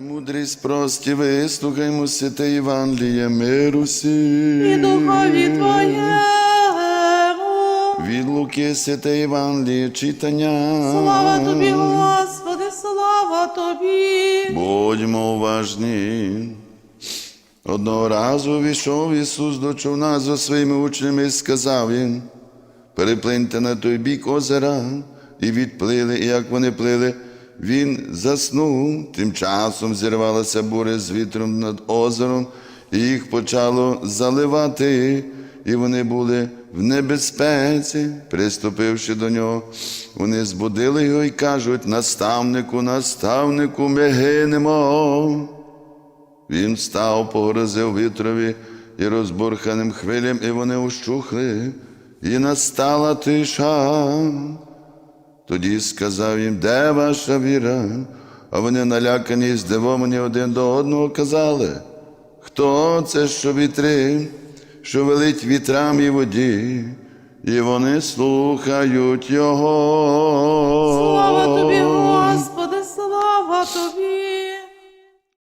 Мудрість прості, вислухаймо святе Євангеліє миру сі. і духові Твоєму. Від Луки святе Євангеліє читання. Слава Тобі, Господи, слава Тобі. Будьмо уважні. Одного разу війшов Ісус до човна зі своїми учнями і сказав їм, переплиньте на той бік озера, і відплили, і як вони плили, він заснув. Тим часом зірвалася буря з вітром над озером, і їх почало заливати, і вони були в небезпеці. Приступивши до нього, вони збудили його і кажуть: наставнику, наставнику, ми гинемо. Він став, погрозив вітрові і розбурханим хвилям, і вони ущухли, і настала тиша. Тоді сказав їм, де ваша віра? А вони налякані і здивовані один до одного казали, хто це, що вітри, що велить вітрам і воді, і вони слухають його.